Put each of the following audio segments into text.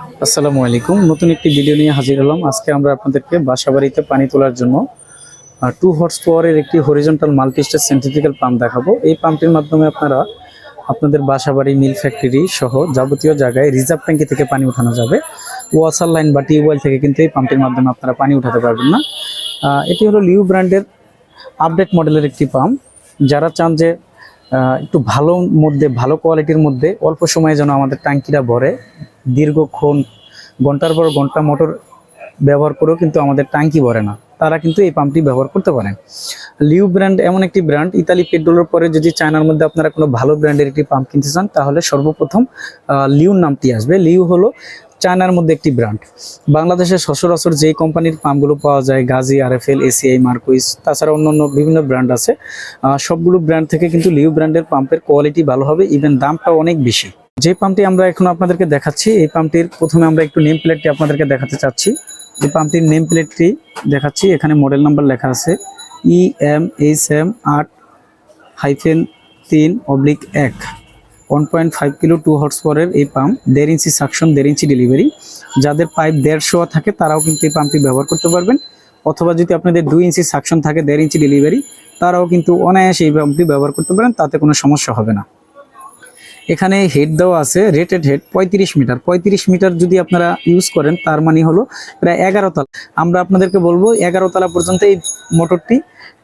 আসসালামু আলাইকুম। নতুন একটি ভিডিও নিয়ে হাজির হলাম। আজকে আমরা আপনাদেরকে বাসাবাড়িতে পানি তোলার জন্য টু হর্স পাওয়ারের একটি horizontal multi stage centrifugal pump দেখাবো। এই পাম্পটির মাধ্যমে আপনারা আপনাদের বাসাবাড়ি মিল ফ্যাক্টরি সহ যাবতীয় জায়গায় রিজার্ভ ট্যাঙ্কি থেকে পানি উঠানো যাবে। ওয়াসার লাইন বা টিউবওয়েল থেকে কিন্তু এই পাম্পটির মাধ্যমে আপনারা পানি উঠাতে পারবেন না। এটি হলো লিউ ব্র্যান্ডের আপডেট মডেলের একটি পাম্প যারা চান যে একটু ভালো মধ্যে ভালো কোয়ালিটির মধ্যে অল্প সময়ে যেন আমাদের ট্যাঙ্কিটা ভরে। দীর্ঘক্ষণ ঘণ্টার পর ঘণ্টা মোটর ব্যবহার করেও কিন্তু আমাদের ট্যাঙ্কি ভরে না। তারা কিন্তু এই পাম্পটি ব্যবহার করতে পারেন। লিউ ব্র্যান্ড এমন একটি ব্র্যান্ড ইতালি পেট্রোলের পরে যদি চায়নার মধ্যে আপনারা কোনো ভালো ব্র্যান্ডের একটি পাম্প কিনতে চান তাহলে সর্বপ্রথম আহ, লিউ নামটি আসবে। লিউ হলো চায়নার মধ্যে একটি ব্র্যান্ড। বাংলাদেশে সচরাচর যেই কোম্পানির পাম্পগুলো পাওয়া যায়, গাজী, আরএফএল, এসিআই, মার্কুইস, তাছাড়া অন্যান্য বিভিন্ন ব্র্যান্ড আছে সবগুলো ব্র্যান্ড থেকে কিন্তু লিউ ব্র্যান্ডের পাম্পের কোয়ালিটি ভালো হবে ইভেন দামটাও অনেক বেশি। যে পাম্পটি আমরা এখন আপনাদেরকে দেখাচ্ছি, এই পাম্পটির প্রথমে আমরা একটু নেম প্লেটটি আপনাদেরকে দেখাতে চাচ্ছি। এই পাম্পটির নেম প্লেটটি দেখাচ্ছি, এখানে মডেল নাম্বার লেখা আছে ই এম এইচ এম আট হাইফেন তিন অবলিক এক। One point five kilo two horse পরের এই পাম্প দেড় ইঞ্চি সাকশন দেড় ইঞ্চি ডেলিভারি যাদের পাইপ দেড়শো থাকে, তারাও কিন্তু এই পাম্পটি ব্যবহার করতে পারবেন। অথবা যদি আপনাদের দুই ইঞ্চি সাকশন থাকে, দেড় ইঞ্চি ডেলিভারি তারাও কিন্তু অনায়াসে এই পাম্পটি ব্যবহার করতে পারেন, তাতে কোনো সমস্যা হবে না। এখানে হেড দেওয়া আছে রেটেড হেড পঁয়ত্রিশ মিটার পঁয়ত্রিশ মিটার যদি আপনারা ইউজ করেন, তার মানে হলো প্রায় এগারো তলা। আমরা আপনাদেরকে বলব, এগারো তলা পর্যন্ত এই মোটরটি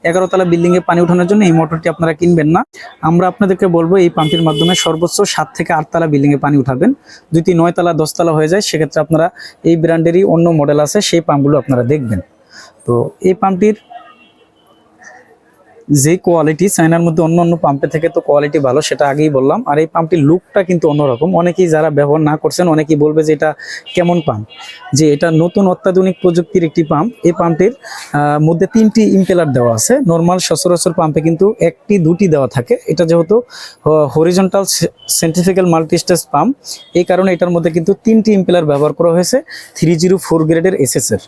এগারো তলা বিল্ডিং এ পানি উঠানোর জন্য এই মোটরটি আপনারা কিনবেন না। আমরা আপনাদেরকে বলব এই পাম্পটির মাধ্যমে সর্বোচ্চ সাত থেকে আটতলা বিল্ডিং এ পানি উঠাবেন। যদি তলা দশতলা হয়ে যায়, সেক্ষেত্রে আপনারা এই ব্র্যান্ডেরই অন্য মডেল আছে, সেই পাম্পগুলো আপনারা দেখবেন। তো এই পাম্পটির যে কোয়ালিটি চায়নার মধ্যে অন্য অন্য পাম্পের থেকে তো কোয়ালিটি ভালো সেটা আগেই বললাম। আর এই পাম্পটির লুকটা কিন্তু অন্যরকম। অনেকেই যারা ব্যবহার না করছেন অনেকেই বলবে যে এটা কেমন পাম্প যে এটা নতুন অত্যাধুনিক প্রযুক্তির একটি পাম্প এই পাম্পটির মধ্যে তিনটি ইম্পেলার দেওয়া আছে। নর্মাল সচরাচর পাম্পে কিন্তু একটি দুটি দেওয়া থাকে। এটা যেহেতু হরিজন্টাল সেন্টিফিক্যাল মাল্টিস্টেজ পাম্প এই কারণে এটার মধ্যে কিন্তু তিনটি ইম্পেলার ব্যবহার করা হয়েছে। থ্রি জিরো ফোর গ্রেডের এসএস এর।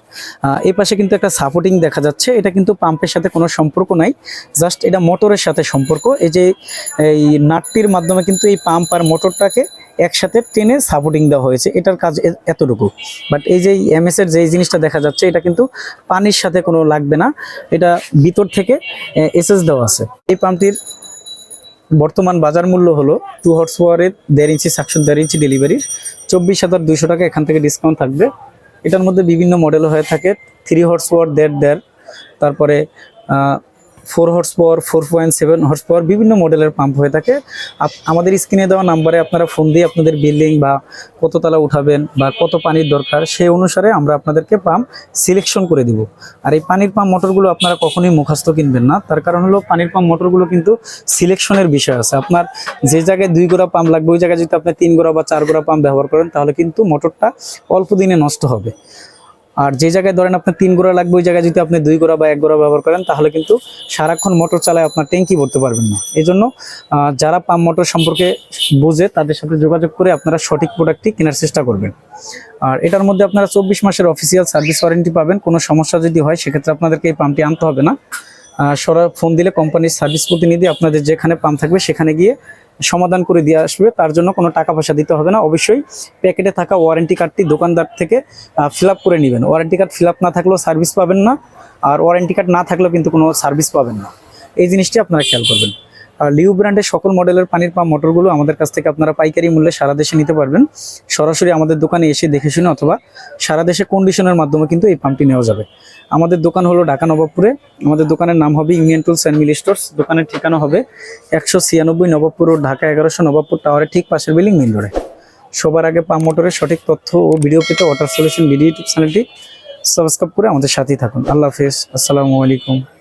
আহ, এই পাশে কিন্তু একটা সাপোর্টিং দেখা যাচ্ছে। এটা কিন্তু পাম্পের সাথে কোনো সম্পর্ক নাই। জাস্ট এটা মোটরের সাথে সম্পর্ক। এই যে, এই নাটটির মাধ্যমে কিন্তু এই পাম্প আর মোটরটাকে একসাথে টেনে সাপোর্টিং দেওয়া হয়েছে। এটার কাজ এতটুকু। বাট এই যে এমএস এর যে জিনিসটা দেখা যাচ্ছে, এটা কিন্তু পানির সাথে কোনো লাগবে না। এটা ভিতর থেকে এসএস দেওয়া আছে। এই পাম্পটির বর্তমান বাজার মূল্য হলো টু হর্স পাওয়ারের দেড় ইঞ্চি সাকশন দেড় ইঞ্চি ডেলিভারির চব্বিশ হাজার দুইশো টাকা এখান থেকে ডিসকাউন্ট থাকবে। এটার মধ্যে বিভিন্ন মডেল হয়ে থাকে থ্রি হর্স পাওয়ার দেড় দেড়। তারপরে four horse power four point seven horse power বিভিন্ন মডেলের পাম্প হয়ে থাকে। আমাদের স্ক্রিনে দেওয়া নাম্বারে আপনারা ফোন দিয়ে আপনাদের বিল্ডিং বা কত তলা উঠাবেন বা কত পানির দরকার, সেই অনুসারে আমরা আপনাদেরকে পাম্প সিলেকশন করে দিব। আর এই পানির পাম্প মোটরগুলো আপনারা কখনোই মুখস্থ কিনবেন না। তার কারণ হলো পানির পাম্প মোটরগুলো কিন্তু সিলেকশনের বিষয় আছে। আপনার যে জায়গায় দুই গোড়া পাম্প লাগবে, ওই জায়গায় যদি আপনি তিন গোড়া বা চার গোড়া পাম্প ব্যবহার করেন, তাহলে কিন্তু মোটরটা অল্প দিনে নষ্ট হবে। আর যে জায়গায় ধরেন আপনার তিন গোড়া লাগবে, ওই জায়গায় যদি আপনি দুই গোড়া বা এক গোড়া ব্যবহার করেন, তাহলে কিন্তু সারাক্ষণ মোটর চালায় আপনার ট্যাঙ্কি ভরতে পারবেন না। এই জন্য যারা পাম্প মোটর সম্পর্কে বোঝে, তাদের সাথে যোগাযোগ করে আপনারা সঠিক প্রোডাক্টটি কেনার চেষ্টা করবেন। আর এটার মধ্যে আপনারা চব্বিশ মাসের অফিসিয়াল সার্ভিস ওয়ারেন্টি পাবেন। কোনো সমস্যা যদি হয়, সেক্ষেত্রে আপনাদেরকে এই পাম্পটি আনতে হবে না। সরা, ফোন দিলে কোম্পানির সার্ভিস প্রতিনিধি আপনাদের যেখানে পাম্প থাকবে, সেখানে গিয়ে সমাধান করে দিয়ে আসবে, তার জন্য কোনো টাকা পয়সা দিতে হবে না। অবশ্যই প্যাকেটে থাকা ওয়ারেন্টি কার্ডটি দোকানদার থেকে ফিল করে নেবেন। ওয়ারেন্টি কার্ড ফিল না থাকলেও সার্ভিস পাবেন না, আর ওয়ারেন্টি কার্ড না থাকলেও কিন্তু কোনো সার্ভিস পাবেন না। এই জিনিসটি আপনারা খেয়াল করবেন। আর লিউ ব্র্যান্ডের সকল মডেলের পানির পাম্প মোটরগুলো আমাদের কাছ থেকে আপনারা পাইকারি মূল্যে সারা দেশে নিতে পারবেন। সরাসরি আমাদের দোকানে এসে দেখে শুনে অথবা সারা দেশে কন্ডিশনের মাধ্যমে কিন্তু এই পাম্পটি নেওয়া যাবে। আমাদের দোকান হলো ঢাকা নবাবপুরে। আমাদের দোকানের নাম হবে Union Tools and Mill Stores. দোকানের ঠিকানা হবে একশো ছিয়ানব্বই নবাবপুর রোড, ঢাকা এগারোশো নবাবপুর টাওয়ারের ঠিক পাশের বিল্ডিং মেন রোডে সবার আগে পাম্প মোটরের সঠিক তথ্য ও ভিডিও পেতে ওয়াটার সলিউশন ভিডিও ইউটিউব চ্যানেলটি সাবস্ক্রাইব করে আমাদের সাথেই থাকুন। আল্লাহ হাফেজ। আসসালামু আলাইকুম।